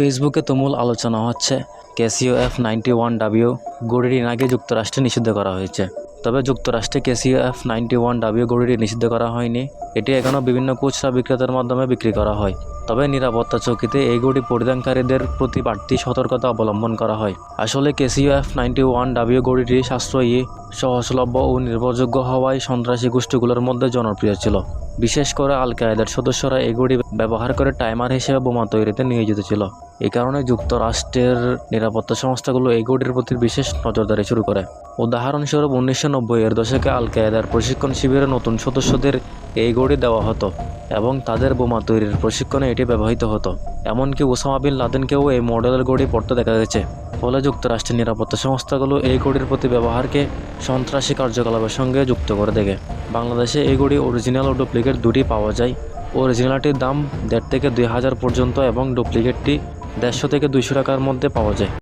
ফেসবুকে তুমুল আলোচনা হচ্ছে। Casio F ninety one W গড়িটি নাকি যুক্তরাষ্ট্রে নিষিদ্ধ করা হয়েছে। তবে যুক্তরাষ্ট্রে Casio F ninety one W গড়িটি নিষিদ্ধ করা হয়নি। এটি এখনও বিভিন্ন খুচরা বিক্রেতার মাধ্যমে বিক্রি করা হয়। তবে নিরাপত্তা চৌকিতে এই গড়ি পরিধানকারীদের প্রতি বাড়তি সতর্কতা অবলম্বন করা হয়। আসলে Casio F ninety one W গড়িটি সাশ্রয়ী, সহজলভ্য ও নির্ভরযোগ্য হওয়ায় সন্ত্রাসী গোষ্ঠীগুলোর মধ্যে জনপ্রিয় ছিল। বিশেষ করে আল কায়েদার সদস্যরা ঘড়ি ব্যবহার করে টাইমার হিসেবে বোমা তৈরিতে নিয়োজিত ছিল। এই কারণে যুক্তরাষ্ট্রের নিরাপত্তা সংস্থাগুলো এই ঘড়ির প্রতি বিশেষ নজরদারি শুরু করে। উদাহরণস্বরূপ, উনিশশো নব্বই এর দশকে আল কায়েদার প্রশিক্ষণ শিবিরে নতুন সদস্যদের এই ঘড়ি দেওয়া হতো এবং তাদের বোমা তৈরির প্রশিক্ষণে এটি ব্যবহৃত হতো। এমনকি ওসামা বিন লাদেনকেও এই মডেলের ঘড়ি পড়তে দেখা গেছে। ফলে যুক্তরাষ্ট্রের নিরাপত্তা সংস্থাগুলো এই ঘড়ির প্রতি ব্যবহারকে সন্ত্রাসী কার্যকলাপের সঙ্গে যুক্ত করে দেখে। বাংলাদেশে এই ঘড়ি অরিজিনাল ও ডুপ্লিকেট দুটি পাওয়া যায়। অরিজিনালটির দাম দেড় থেকে দুই হাজার পর্যন্ত এবং ডুপ্লিকেটটি দেড়শো থেকে দুইশো টাকার মধ্যে পাওয়া যায়।